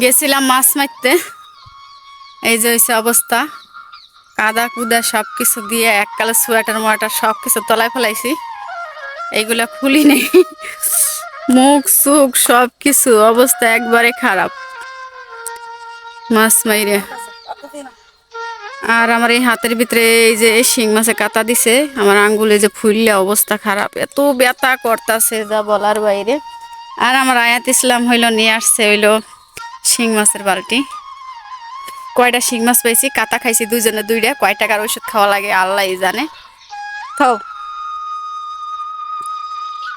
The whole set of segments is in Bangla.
গেছিলাম মাছ মারতে। এই যে হয়েছে অবস্থা। কাদা কুদা সব কিছু দিয়ে এককালে সোয়েটার, মোয়াটার সব কিছু তলায় ফেলাইছি। এইগুলা খুলি নেই। মুখ সুখ সব কিছু অবস্থা একবারে খারাপ। মাছ মাইরে। আর আমার এই হাতের ভিতরে এই যে শিং মাছে কাটা দিছে, আমার আঙ্গুলে যে ফুললে অবস্থা খারাপ। এত ব্যথা করতেছে যা বলার বাইরে। আর আমার আয়াত ইসলাম হইল, নিয়ে আসছে হইল শিং মাছের বালতি। কয়টা শিং মাছ পাইছি কাতা খাইছি দুজনে দুইটা। কয় টাকার ওষুধ খাওয়া লাগে আল্লাহ জানে। খাও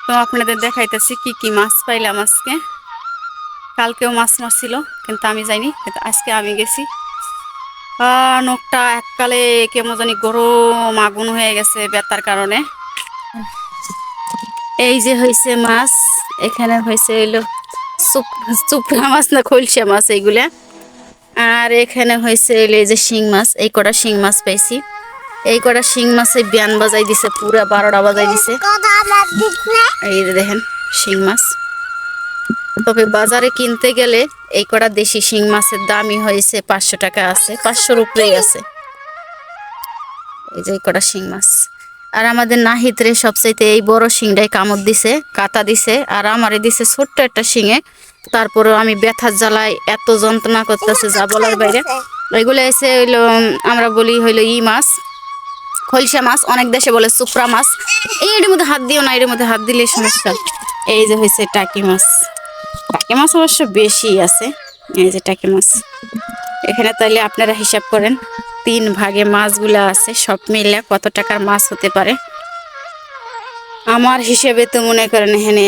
তো আপনাদের দেখাইতেছি কি কি মাছ পাইলাম আজকে। কালকেও মাছ মারছিল কিন্তু আমি যাইনি কিন্তু আজকে আমি গেছি। নখটা এককালে কেমন জানি গরম আগুন হয়ে গেছে ব্যথার কারণে। এই যে হয়েছে মাছ এখানে হয়েছে চুপ- চুপড়া মাছ না খলসা মাছ এইগুলা। আর এখানে হয়েছে এই যে শিং মাছ, এই কটা শিং মাছ পাইছি। এই কটা শিং মাছে বিয়ান বাজাই দিছে, পুরা বারোটা বাজাই দিছে। এই যে দেখেন, শিং মাছ। তবে বাজারে কিনতে গেলে এই কটা দেশি শিং মাছের দামই হয়েছে পাঁচশো টাকা আছে, পাঁচশোর উপরেই আছে। এই যে এই কটা শিং মাছ। আর আমাদের নাহিতরে সবচাইতে এই বড় শিংটাই কামড় দিছে, কাটা দিছে, আর আমারে দিছে ছোট্ট একটা শিঙে। তারপরেও আমি ব্যথার জ্বালায় এত যন্ত্রণা করতেছে, যা বলার বাইরে। এগুলো এসে হইল, আমরা বলি হইল ই মাছ, খলসা মাছ, অনেক দেশে বলে সুপ্রা মাছ। এই এর মধ্যে হাত দিও না এর মধ্যে হাত দিলে সমস্যা। এই যে হয়েছে টাকি মাছ। টাকি মাছ অবশ্য বেশি আছে, এই যে টাকি মাছ। এখানে তাহলে আপনারা হিসাব করেন। তিন ভাগে মাছগুলো আছে, সব মিলে কত টাকার মাছ হতে পারে? আমার হিসেবে তো মনে করেন এখানে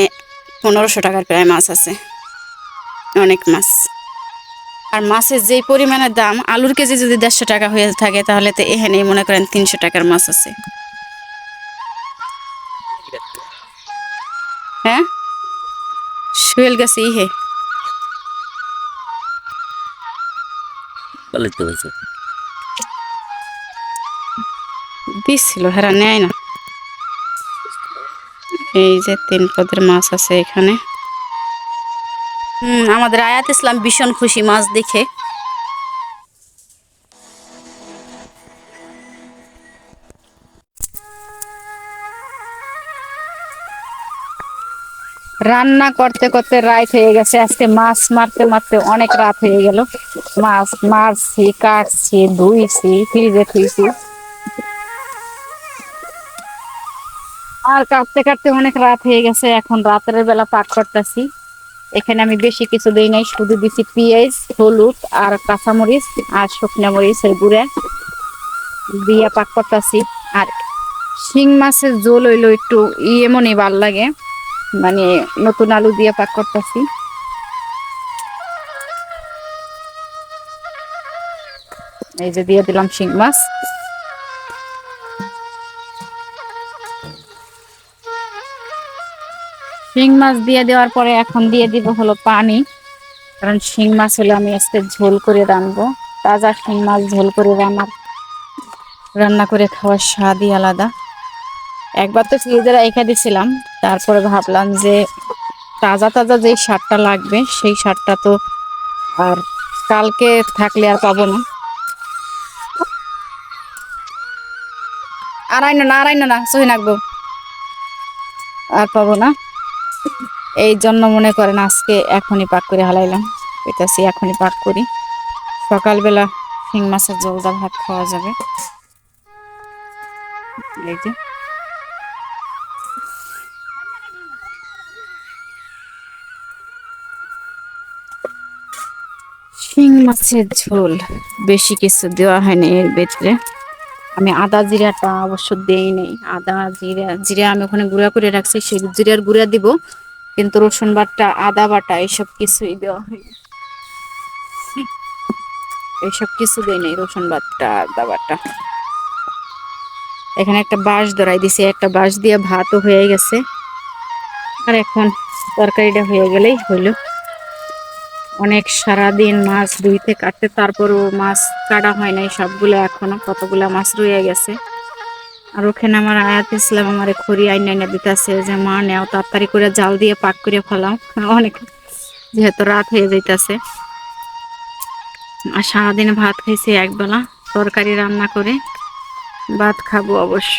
পনেরোশো টাকার প্রায় মাছ আছে। অনেক মাছ। আর মাছের যেই পরিমাণের দাম, আলুর কেজি যদি দেড়শো টাকা হয়ে থাকে, তাহলে তো এখানেই মনে করেন তিনশো টাকার মাছ আছে। হ্যাঁ? শুয়েল গেছে, ইহে। দিচ্ছিল হেরা নেয় না। এই যে তিন পদের মাছ আছে এখানে। হুম, আমাদের আয়াত ইসলাম ভীষণ খুশি মাছ দেখে। রান্না করতে করতে রাত হয়ে গেছে, আজকে মাছ মারতে মারতে অনেক রাত হয়ে গেল। মাছ মারছি, কাটছি, ধুইছি, ফ্রিজে থুইছি। আর কাটতে কাটতে অনেক রাত হয়ে গেছে, এখন রাতের বেলা পাক করতেছি। এখানে আমি বেশি কিছু দিই নাই, শুধু দিছি পেঁয়াজ, হলুদ আর কাঁচামরিচ আর শুকনা মরিচের গুঁড়া দিয়া পাক করতেছি। আর শিং মাছের জোল হইল একটু এমনই ভালো লাগে মানে নতুন আলু দিয়ে পাক করতেছি। এই যে দিয়ে দিলাম শিং মাছ। শিং মাছ দিয়ে দেওয়ার পরে এখন দিয়ে দিব হলো পানি। কারণ শিং মাছ হলে আমি আজকে ঝোল করে রানবো তাজা শিং মাছ ঝোল করে রান্নার রান্না করে খাওয়ার স্বাদই আলাদা। একবার তো ফ্রিজে রেখে দিছিলাম। তারপরে ভাবলাম যে তাজা তাজা যেই স্বাদটা লাগবে, সেই স্বাদটা তো আর কালকে থাকলে আর পাবো না। আড়াইনো না আড়াইনো না, সহি নাকবো। আর পাবো না। এই জন্য মনে করেন আজকে এখনই পাক করে হালাইলাম। এটাছি এখনই পাক করি। সকালবেলা শিং মাছের জলদা ভাত খাওয়া যাবে। এই যে। শিং মাছের ঝোল বেশি কিছু দেওয়া হয়নি এর ভেতরে। আমি আদা জিরাটা অবশ্য দেই নেই। আদা জিরা জিরা আমি ওখানে গুঁড়া করে রাখছি, সেই জিরার গুঁড়া দিব। কিন্তু রসুন বাটা, আদা বাটা এইসব কিছুই দেওয়া হয়নি এইসব কিছু দেয় নেই রসুন বাটা, আদা বাটা। এখানে একটা বাঁশ ধরাই দিছি, একটা বাঁশ দিয়ে ভাতও হয়ে গেছে। আর এখন তরকারিটা হয়ে গেলেই হইল। অনেক সারাদিন মাছ ধুইতে কাটতে, তারপরও মাছ কাটা হয় নাই সবগুলো এখনও, কতগুলা মাছ রয়ে গেছে। আর ওখানে আমার আয়াত ইসলাম আমার খড়ি আইন আইনা দিতেছে, যে মা নেও, তাড়াতাড়ি করে জাল দিয়ে পাক করে ফেলাও। অনেক, যেহেতু রাত হয়ে যাইতেছে। আর সারাদিন ভাত খাইছি একবেলা তরকারি রান্না করে, ভাত খাব অবশ্য।